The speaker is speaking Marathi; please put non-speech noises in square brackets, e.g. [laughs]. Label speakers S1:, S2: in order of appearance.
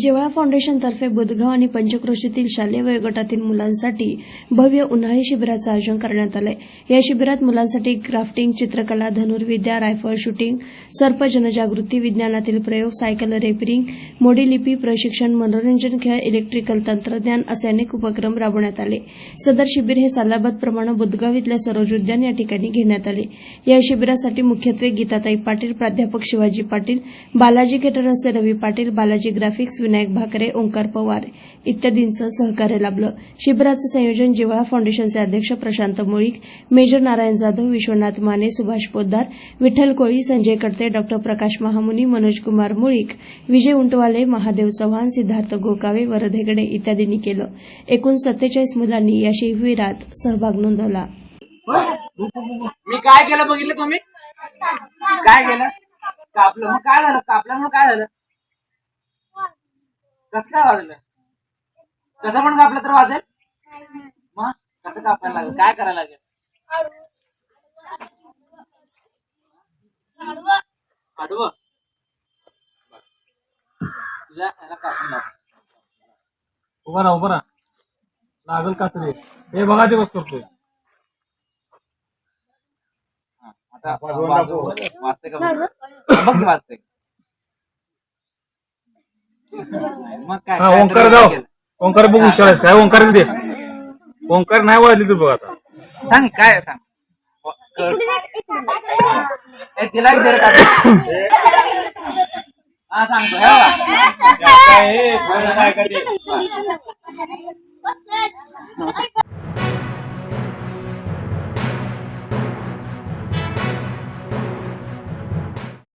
S1: जेवळा फाउंडेशनतर्फे बुधगाव आणि पंचक्रोशीतील शालेय वयोगटातील मुलांसाठी भव्य उन्हाळी शिबिराचं आयोजन करण्यात आलंय. या शिबिरात मुलांसाठी क्राफ्टिंग चित्रकला धनुर्विद्या रायफल शूटिंग सर्प जनजागृती विज्ञानातील प्रयोग सायकल रेपरिंग मोडीलिपी प्रशिक्षण मनोरंजन खेळ इलेक्ट्रिकल तंत्रज्ञान असे अनेक उपक्रम राबवण्यात आले. सदर शिबिर हे सालाबतप्रमाणे बुधगाव इथल्या सरोज उद्यान या ठिकाणी घेण्यात आले. या शिबिरासाठी मुख्यत्वे गीताताई पाटील प्राध्यापक शिवाजी पाटील बालाजी केटरर्सचे रवी पाटील बालाजी ग्राफिक्स विनायक भाकरे ओंकार पवार इत्यादींचं सहकार्य लाभलं. शिबिराचं संयोजन जिव्हाळा फाउंडेशनचे अध्यक्ष प्रशांत मुळीक मेजर नारायण जाधव विश्वनाथ माने सुभाष पोद्दार विठ्ठल कोळी संजय कडते डॉ प्रकाश महामुनी मनोज कुमार मुळीक विजय उंटवाले महादेव चव्हाण सिद्धार्थ गोकावे वरधेगडे इत्यादींनी केलं. एकूण सत्तेचाळीस मुलांनी या शिबिरात सहभाग नोंदवला.
S2: मी काय केलं बघितलं तुम्ही? काय केलं? कापलं. मग काय झालं? कापल्यामुळे काय झालं? कसं काय वाजलं? कसं पण कापलं तर वाजेल? मग कसं कापायला लागेल? काय करायला लागेल? आडवं तुझ्या ह्याला कापून.
S3: उभा राहा उभा राहा. लागल का तरी हे बघा ते बस करतोय.
S2: हा, आता. वाजते का बघ. वाजते. मग काय
S3: हा
S2: काय
S3: ओंकार
S2: तरी
S3: जाऊ
S2: केलं.
S3: ओंकार बघू विचारायचं काय ओंकार दे ओंकार नाही वाजली तू बघ आता.
S2: सांग काय आहे सांग? ए, तिला बी दे रे काका. हा सांगतो [laughs] हे बघा.
S3: काय [laughs]